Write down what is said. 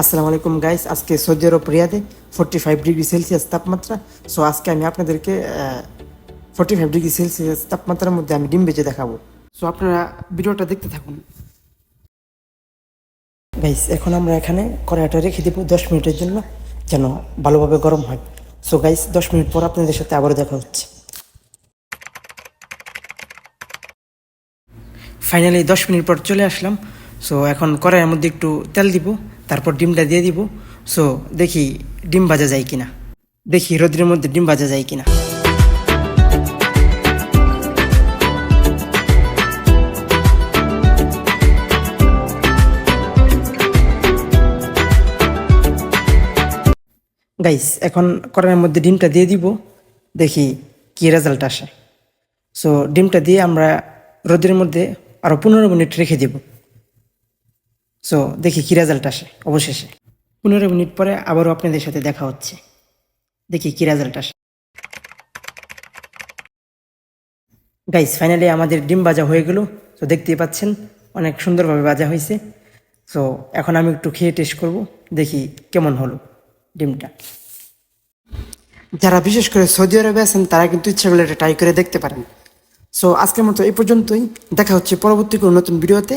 আসসালামু আলাইকুম গাইস আজকে সৌদি আরব রিয়াদে ফোর্টি ফাইভ ডিগ্রি সেলসিয়াস তাপমাত্রা। সো আজকে আমি আপনাদেরকে ফোর্টি ফাইভ ডিগ্রি সেলসিয়াস তাপমাত্রার মধ্যে আমি ডিম বেজে দেখাবো। সো আপনারা ভিডিওটা দেখতে থাকুন। গাইস এখন আমরা এখানে কড়াইটা রেখে দেবো দশ মিনিটের জন্য, যেন ভালোভাবে গরম হয়। সো গাইস দশ মিনিট পর আপনাদের সাথে আবারও দেখা হচ্ছে। ফাইনালি দশ মিনিট পর চলে আসলাম। সো এখন কড়াইয়ের মধ্যে একটু তেল দিব। তারপর ডিমটা দিয়ে দিব। সো দেখি ডিম ভাজা যায় কিনা। দেখি রোদ্রের মধ্যে ডিম ভাজা যায় কিনা। গাইস এখন কড়াইয়ের মধ্যে ডিমটা দিয়ে দিব। দেখি কি রেজাল্ট আসে। সো ডিমটা দিয়ে আমরা রোদের মধ্যে আরও পনেরো মিনিট রেখে দেব। সো দেখি কী রেজাল্ট আসে। অবশেষে। পনেরো মিনিট পরে আবারও আপনাদের সাথে দেখা হচ্ছে। দেখি কী রেজাল্ট আসে। গাইস ফাইনালি আমাদের ডিম ভাজা হয়ে গেল। তো দেখতেই পাচ্ছেন, অনেক সুন্দরভাবে ভাজা হয়েছে। সো এখন আমি একটু খেয়ে টেস্ট করব। দেখি কেমন হলো ডিমটা। যারা বিশেষ করে সৌদি আরবে আছেন, তারা কিন্তু ইচ্ছা করলে এটা ট্রাই করে দেখতে পারেন। সো আজকের মতো এই পর্যন্তই। দেখা হচ্ছে পরবর্তী কোনো নতুন ভিডিওতে।